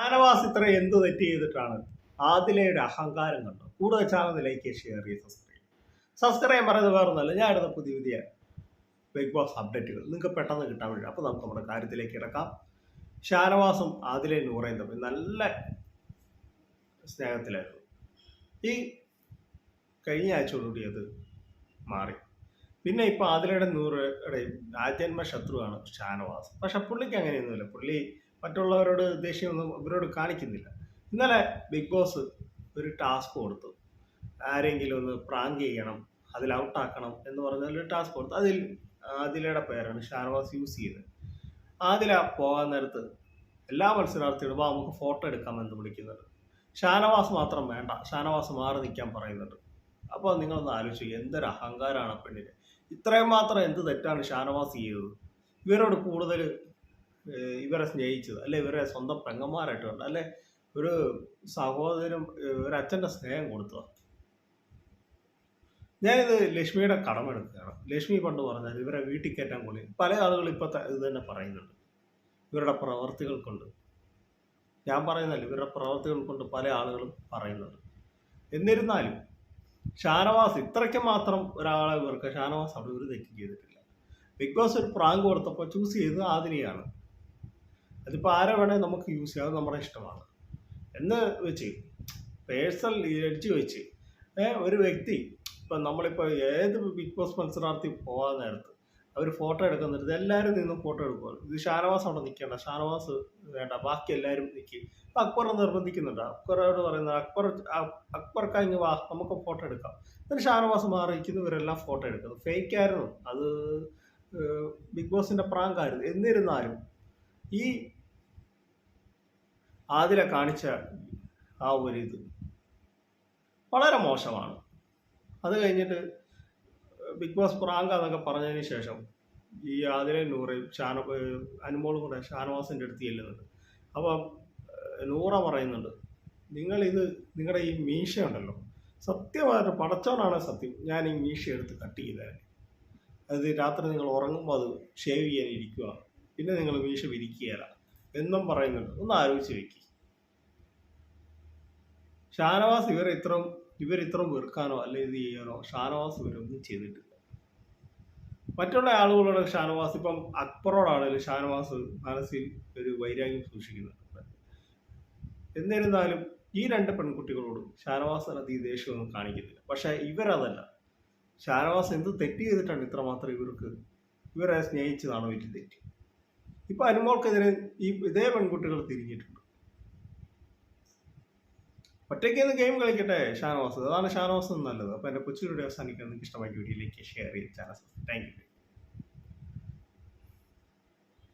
ഷാനവാസ് ഇത്ര എന്ത് തെറ്റ് ചെയ്തിട്ടാണ് ആദിലയുടെ അഹങ്കാരം കണ്ടത്? കൂടുതൽ ചാനൽ ലൈക്ക് ഷെയർ ചെയ്ത് സബ്സ്ക്രൈബ് സബ്സ്ക്രൈബ് പറയുന്നത് വേറെ ഒന്നല്ല ഞാൻ ഇടുന്ന പുതിയ പുതിയ ബിഗ് ബോസ് അപ്ഡേറ്റുകൾ നിങ്ങൾക്ക് പെട്ടെന്ന് കിട്ടാൻ വേണ്ടി. അപ്പോൾ നമുക്ക് നമ്മുടെ കാര്യത്തിലേക്ക് കിടക്കാം. ഷാനവാസും ആദിലയും നൂറയും തമ്മിൽ നല്ല സ്നേഹത്തിലായിരുന്നു. ഈ കഴിഞ്ഞ ആഴ്ചയോടുകൂടി അത് മാറി. പിന്നെ ഇപ്പോൾ ആദിലയുടെ നൂറുടെയും രാജന്മ ശത്രുവാണ് ഷാനവാസ്. പക്ഷെ പുള്ളിക്ക് അങ്ങനെയൊന്നുമില്ല. പുള്ളി മറ്റുള്ളവരോട് ദേഷ്യമൊന്നും അവരോട് കാണിക്കുന്നില്ല. ഇന്നലെ ബിഗ് ബോസ് ഒരു ടാസ്ക് കൊടുത്തു. ആരെങ്കിലും ഒന്ന് പ്രാങ്ക് ചെയ്യണം അതിൽ ഔട്ടാക്കണം എന്ന് പറഞ്ഞ ഒരു ടാസ്ക് കൊടുത്തു. അതിൽ ആദിലയുടെ പേരാണ് ഷാർവാസ് യൂസ് ചെയ്തത് ആദില പോകാൻ നേരത്ത് എല്ലാ മത്സരാർത്ഥികളും വാ നമുക്ക് ഫോട്ടോ എടുക്കാമെന്ന് വിളിക്കുന്നുണ്ട്. ഷാനവാസ് മാത്രം വേണ്ട ഷാനവാസ് മാറി നിൽക്കാൻ പറയുന്നുണ്ട്. അപ്പോൾ നിങ്ങളൊന്ന് ആലോചിച്ചു എന്തൊരു അഹങ്കാരമാണ് പെണ്ണിന്. ഇത്രയും മാത്രം എന്ത് തെറ്റാണ് ഷാനവാസ് ചെയ്തത്? ഇവരോട് കൂടുതൽ ഇവരെ സ്നേഹിച്ചത് അല്ലെ ഇവരെ സ്വന്തം പെങ്ങന്മാരായിട്ട് കണ്ടത് അല്ലെ ഒരു സഹോദരം ഏഹ്, ഒരു അച്ഛന്റെ സ്നേഹം കൊടുത്തത്. ഞാനിത് ലക്ഷ്മിയുടെ കടമെടുക്കുകയാണ് ലക്ഷ്മി പണ്ട് പറഞ്ഞാൽ ഇവരെ വീട്ടിൽ കയറ്റാൻ കൊള്ളി. പല ആളുകൾ ഇപ്പോൾ ഇത് തന്നെ പറയുന്നുണ്ട്. ഇവരുടെ പ്രവർത്തികൾ കൊണ്ട്. ഞാൻ പറയുന്നില്ല ഇവരുടെ പ്രവർത്തികൾ കൊണ്ട് പല ആളുകളും പറയുന്നുണ്ട്. എന്നിരുന്നാലും ഷാനവാസ് ഇത്രയ്ക്ക് മാത്രം ഒരാളെ ഇവർക്ക് ഷാനവാസ് അവിടെ ഒരു തെറ്റും ചെയ്തിട്ടില്ല. ബിഗ് ബോസ് ഒരു പ്രാങ്ക് കൊടുത്തപ്പോൾ ചൂസ് ചെയ്തത് ആദിനിയാണ് അതിപ്പോൾ ആരെ വേണേൽ നമുക്ക് യൂസ് ചെയ്യാം. അത് നമ്മുടെ ഇഷ്ടമാണ്. എന്ന് വെച്ച് പേഴ്സണൽ എഡ്ജ് വെച്ച് ഒരു വ്യക്തി ഇപ്പം നമ്മളിപ്പോൾ ഏത് ബിഗ് ബോസ് മത്സരാർത്ഥി പോകാൻ നേരത്ത് അവർ ഫോട്ടോ എടുക്കുന്നിടത്ത് എല്ലാവരും നിന്നും ഫോട്ടോ എടുക്കുക ഇത് ഷാനവാസ് അവിടെ നിൽക്കേണ്ട. ഷാനവാസ് വേണ്ട. ബാക്കി എല്ലാവരും നിൽക്കും. ഇപ്പം അക്ബർ നിർബന്ധിക്കുന്നുണ്ട്. അക്ബറോട് പറയുന്നത് അക്ബർ അക്ബർക്ക് അങ്ങ് വാ നമുക്ക് ഫോട്ടോ എടുക്കാം. എന്നിട്ട് ഷാനവാസ് മാറിയിരിക്കുന്നു ഇവരെല്ലാം ഫോട്ടോ എടുക്കുന്നു. ഫേക്ക് ആയിരുന്നു. അത് ബിഗ് ബോസിന്റെ പ്രാങ്കായിരുന്നു. എന്നിരുന്നാലും ഈ ആതിര കാണിച്ച ആ ഒരു ഇത് വളരെ മോശമാണ്. അത് കഴിഞ്ഞിട്ട് ബിഗ് ബോസ് പ്രാങ്ക എന്നൊക്കെ പറഞ്ഞതിന് ശേഷം ഈ ആതിരയും നൂറയും ഷാന അനുമോളും കൂടെ ഷാനവാസിന്റെ അടുത്ത് ചെല്ലുന്നുണ്ട്. അപ്പം നൂറ പറയുന്നുണ്ട് നിങ്ങളിത് നിങ്ങളുടെ ഈ മീശ ഉണ്ടല്ലോ സത്യമായിട്ട് പടച്ചവനാണ് സത്യം. ഞാൻ ഈ മീശ എടുത്ത് കട്ട് ചെയ്തേ അത് രാത്രി നിങ്ങൾ ഉറങ്ങുമ്പോൾ അത് ഷേവ് ചെയ്യാൻ ഇരിക്കുക പിന്നെ നിങ്ങൾ മീശ വിരിക്കുകയല്ല എന്നും പറയുന്നുണ്ട്. ഒന്ന് ആലോചിച്ച് വെക്കി. ഷാനവാസ് ഇവർ ഇത്രയും ഇവർ ഇത്രയും വെറുക്കാനോ അല്ലെ ഇത് ചെയ്യാനോ ഷാനവാസ് ഇവരൊന്നും ചെയ്തിട്ടില്ല. മറ്റുള്ള ആളുകളോട് ഷാനവാസ് ഇപ്പം അക്ബറോടാണെങ്കിലും ഷാനവാസ് മനസ്സിൽ ഒരു വൈരാഗ്യം സൂക്ഷിക്കുന്നുണ്ട്. എന്നിരുന്നാലും ഈ രണ്ട് പെൺകുട്ടികളോടും ഷാനവാസ് ഈ ദേഷ്യമൊന്നും കാണിക്കുന്നില്ല. പക്ഷേ ഇവരതല്ല. ഷാനവാസ് എന്ത് തെറ്റ് ചെയ്തിട്ടാണ് ഇത്രമാത്രം ഇവർക്ക് ഇവരെ സ്നേഹിച്ചതാണോ വലിയ തെറ്റ്? ഇപ്പൊ അനുമോൾക്കെതിരെ ഈ ഇതേ പെൺകുട്ടികൾ തിരിഞ്ഞിട്ടുണ്ട്. ഒറ്റയ്ക്ക് ഒന്ന് ഗെയിം കളിക്കട്ടെ ഷാനവാസ്? അതാണ് ഷാനവാസ് നല്ലത്. അപ്പോൾ എന്റെ കൊച്ചുകൂടെ അവസാനിക്കാൻ നിങ്ങൾക്ക് ഇഷ്ടമായ വീഡിയോയിലേക്ക് ഷെയർ ചെയ്യാം താങ്ക് യു